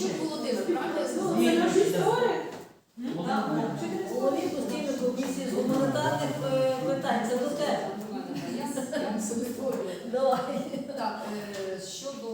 Янчук Володимир, правильно я сказала? Ні, наш історик. Голові постійної комісії з гуманітарних е, питань. Це до тебе. Я я. Давай. Так, е, щодо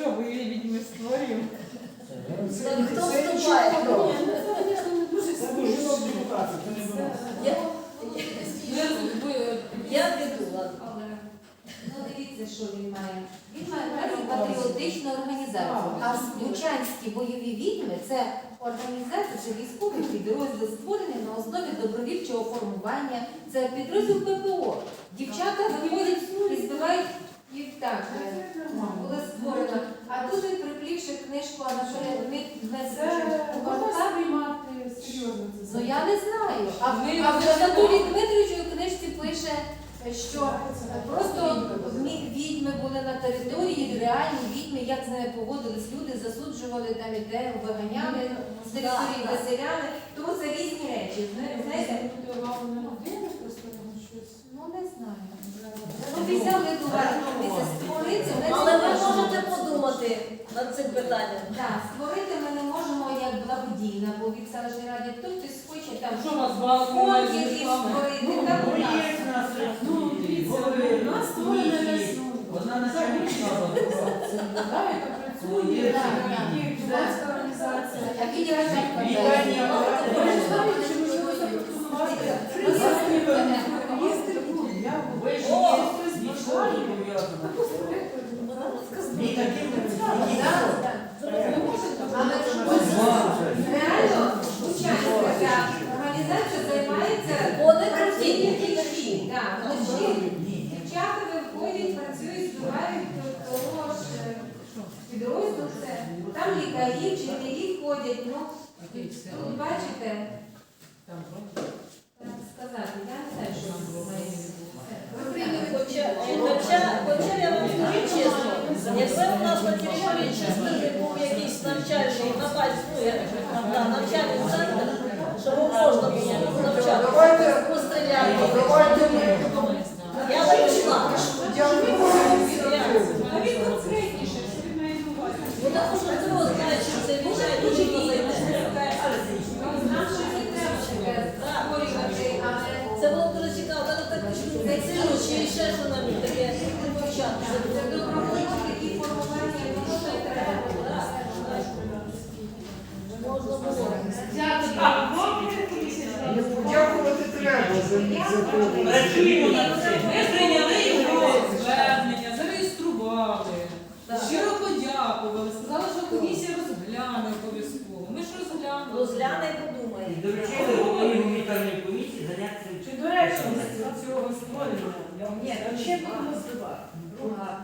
Що, бойові відьми створюємо? Хто вступає? Це дуже депутати, це не до. Я, піду, ладно. Ну дивіться, що він має. Він має наразі патріотичну організацію. А Бучанські бойові відьми це організація, це військовий підрозділ, створений на основі добровільчого формування. Це підрозділ ППО. Дівчата виходять і збивають їх так. е, Була створена. А тут він приплівши книжку Анатолія серйозно це. Ну я не знаю. А, в Анатолій Дмитрович у книжці пише, що просто відьми були на території, реальні відьми, як з ними поводились люди, засуджували там і те, виганяли, з території виселяли. Тому це різні речі. Знаєте, Звернути увагу на людину, просто на щось. ну не знаю. Ну, взяли до уваги, дивіться, створити, ми Але ви можемо. можете подумати над цим питанням. Так, створити ми не можемо як благодійна, бо від селищної ради хтось хоче там Що у вас балки фонд якийсь створити, Так у Ну, нас. є в нас Ну, дивіться, у нас створена комісії. Одна на яка працює, Ну, так, такі. є громадська організація. Так, так Вітання. Ви ж знаєте, що ми можемо запропонувати реєстр, реєстр буде. Я Ви ж О! є з нічого не пов'язано. Ні таким не Але Ось вам же. реально Бучанська ця організація займається Вони круті, не тільки вночі. Так, вночі Ні, ні. дівчата виходять, працюють, збивають до того ж е, підрозділ. Це там лікарі, вчителі ходять. Ну тут бачите, сказати, я не знаю, що має ви прийняли Хоча, хоча, хоча я вам скажу чесно, якби у нас на території частини був якийсь навчальний напасть, ну там, да, навчальний центр, щоб можна було навчати, постріляти. Я ще що нам таке вивчати. це добровольно такі формування, треба. Можна було. Подякувати треба за. Працюємо над цим. Ми прийняли його звернення, зареєстрували, щиро подякували, сказали, що комісія розгляне обов'язково. Ми ж розглянули. Розгляне і І подумає. доручили голові гуманітарної комісії зайнятися Чи цим. доречність цього створення? Будемо збивати.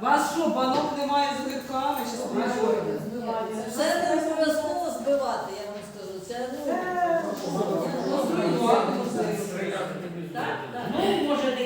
Вас що, банок немає з огірками чи з помідорами? Це не обов'язково